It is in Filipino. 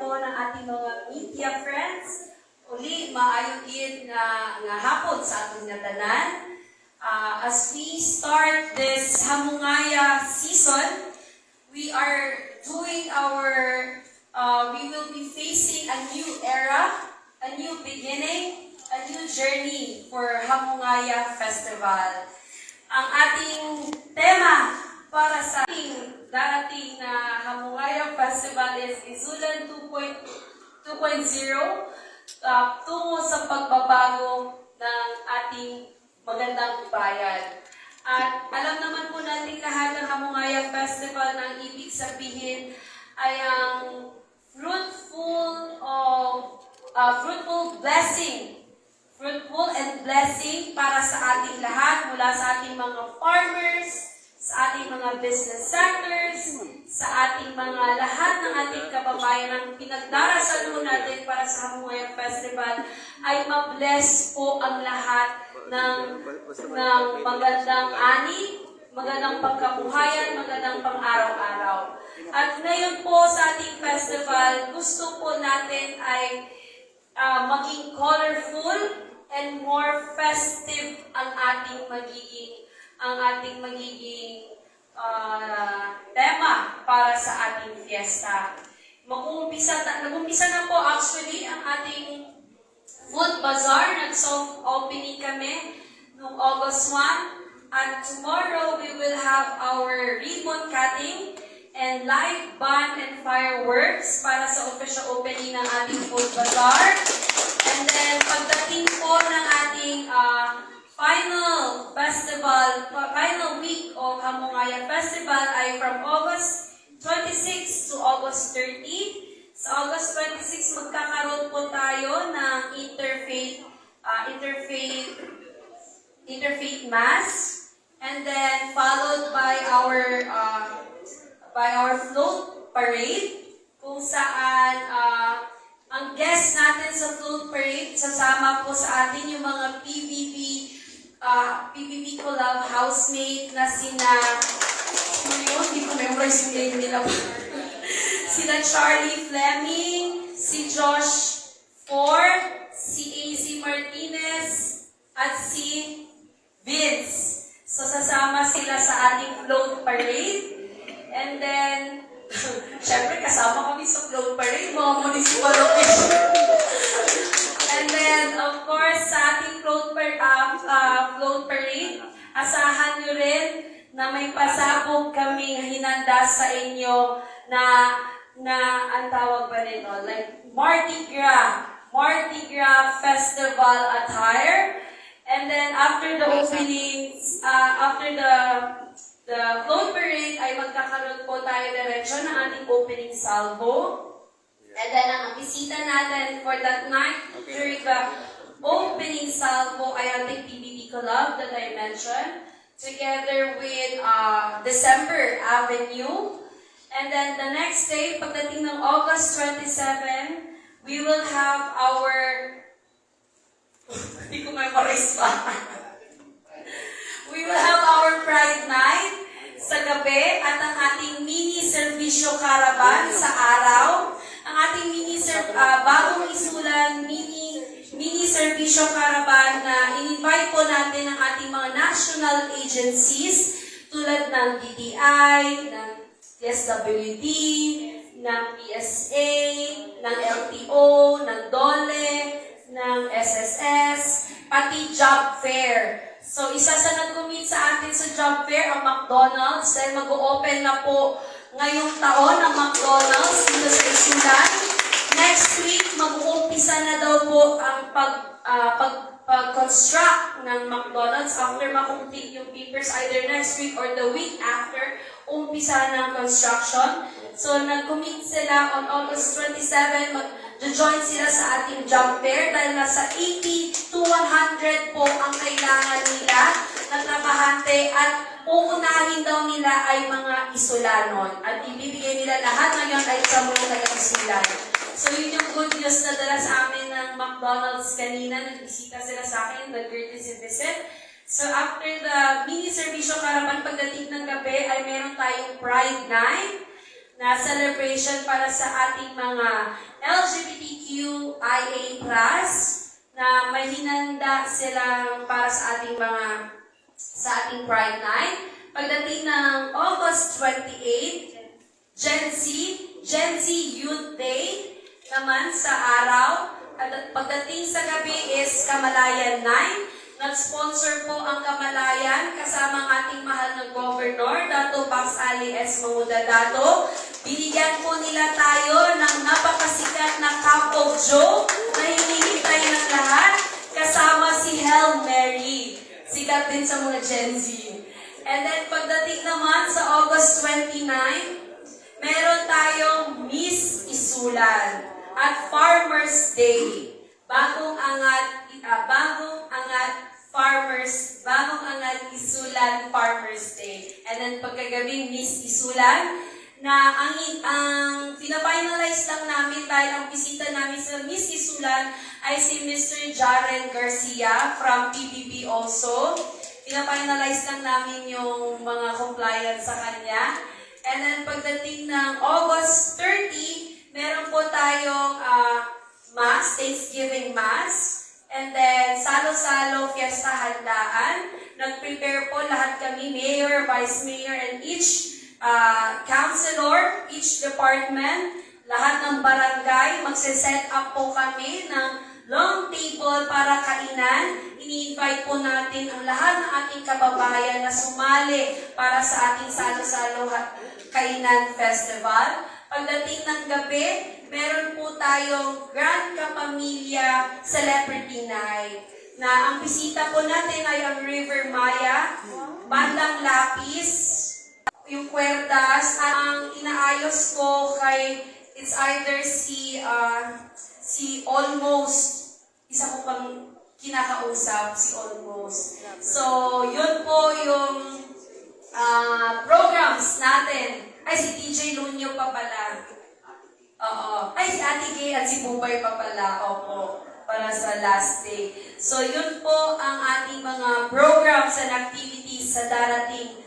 po ng ating mga media friends. Uli, maayong gid nga, nga hapon sa ating natanan. Uh, as we start this Hamungaya season, we are doing our, uh, we will be facing a new era, a new beginning, a new journey for Hamungaya Festival. Ang ating tema para sa ating darating na is Isulan 2.0 uh, tungo sa pagbabago ng ating magandang bayan. At alam naman po natin lahat ng Hamungaya Festival ang ibig sabihin ay ang fruitful of uh, fruitful blessing fruitful and blessing para sa ating lahat mula sa ating mga farmers, sa ating mga business sectors, sa ating mga lahat ng ating kababayan ang pinagdarasal po natin para sa Hamuaya Festival ay mabless po ang lahat ng, ng magandang ani, magandang pagkabuhayan, magandang pang-araw-araw. At ngayon po sa ating festival, gusto po natin ay ah, maging colorful and more festive ang ating magiging ang ating magiging ah, tema para sa ating fiesta. Mag-uumpisa, nag-umpisa na po actually ang ating food bazaar. Nag-soft opening kami noong August 1. And tomorrow we will have our ribbon cutting and live band and fireworks para sa official opening ng ating food bazaar. And then, pagdating po ng ating ah, final festival, final week of Hamungaya Festival ay from August 26 to August 30. Sa August 26, magkakaroon po tayo ng interfaith, ah, interfaith, interfaith mass. And then, followed by our, ah, by our float parade, kung saan ah, ang guest natin sa float parade, sasama po sa atin yung mga PBB, uh, PBB Collab housemate na sina, ano yun? Hindi ko memorize yung name nila. sila Charlie Fleming, si Josh Ford, si AC Martinez, at si Vince. So sasama sila sa ating float parade. And then, Siyempre, kasama kami sa float parade, mga municipal official. And then, of course, sa ating float, par uh, uh, float parade, asahan nyo rin na may pasabog kami hinanda sa inyo na, na, ang tawag ba nito? Like, Mardi Gras. Mardi Gras Festival attire. And then, after the openings, uh, after the The float parade ay magkakaroon po tayo diretsyo ng ating opening salvo. And then ang bisita natin for that night during the opening salvo ay ating PBB Club that I mentioned together with uh, December Avenue. And then the next day, pagdating ng August 27, we will have our hindi ko memorize pa. We will have our Pride Night sa gabi at ang ating mini servisyo caravan sa araw. Ang ating mini ser ah, bagong isulan mini servisyo caravan na in-invite po natin ang ating mga national agencies tulad ng DTI, ng PSWD, ng PSA, ng LTO, ng DOLE, ng SSS, pati job fair. So, isa sa nag-commit sa atin sa job fair ang McDonald's dahil mag-open na po ngayong taon ang McDonald's dito sa Isulan. Next week, mag-uumpisa na daw po ang pag, ah, pag, pag-construct ng McDonald's after makomplete yung papers either next week or the week after umpisa ng construction. So, nag-commit sila on August 27, mag-join sila sa ating job fair dahil nasa 80 to 100 po ang kailangan nila na trabahante at uunahin daw nila ay mga isolanon at ibibigay nila lahat ngayon ay sa mga taga-isilan. So, yun yung good news na dala sa amin ng McDonald's kanina. Nagbisita sila sa akin, the courtesy visit. So, after the mini servisyo caravan, pagdating ng gabi, ay meron tayong Pride Night na celebration para sa ating mga LGBTQIA+, na may hinanda silang para sa ating mga sa ating Pride Night. Pagdating ng August 28, Gen Z, Gen Z Youth Day naman sa araw. At pagdating sa gabi is Kamalayan Night. Nag-sponsor po ang Kamalayan kasama ang ating mahal na Governor, Dato Pax Ali S. Mamuda Dato. Binigyan po nila tayo ng napakasikat na cup of joe na hinihintay ng lahat kasama si Hail Mary. Sikat din sa mga Gen Z. And then pagdating naman sa August 29, meron tayong Miss Isulan at Farmers Day. Bagong angat, ah, bagong angat Farmers, bagong angat Isulan Farmers Day. And then pagkagabi Miss Isulan, na ang, ang pinafinalize lang namin dahil ang bisita namin sa Miss Isulan ay si Mr. Jaren Garcia from PBB also. Pinafinalize lang namin yung mga compliance sa kanya. And then pagdating ng August 30, meron po tayong ah, Mass, Thanksgiving Mass. And then, Salo-Salo Fiesta Handaan. Nag-prepare po lahat kami, Mayor, Vice Mayor, and each uh, Councilor, each department, lahat ng barangay, magse-set up po kami ng long table para kainan. Ini-invite po natin ang lahat ng ating kababayan na sumali para sa ating Salo-Salo Kainan Festival. Pagdating ng gabi, meron po tayong Grand Kapamilya Celebrity Night na ang bisita po natin ay ang River Maya, Bandang Lapis, yung kwerdas, ang inaayos ko kay it's either si uh, si Almost, isa ko pang kinakausap, si Almost. So, yun po yung ah, programs natin. Ay, si DJ Lunyo pa pala. Oo. Ay, si Ate Gay at si Bubay pa pala. Opo. Para sa last day. So, yun po ang ating mga programs and activities sa darating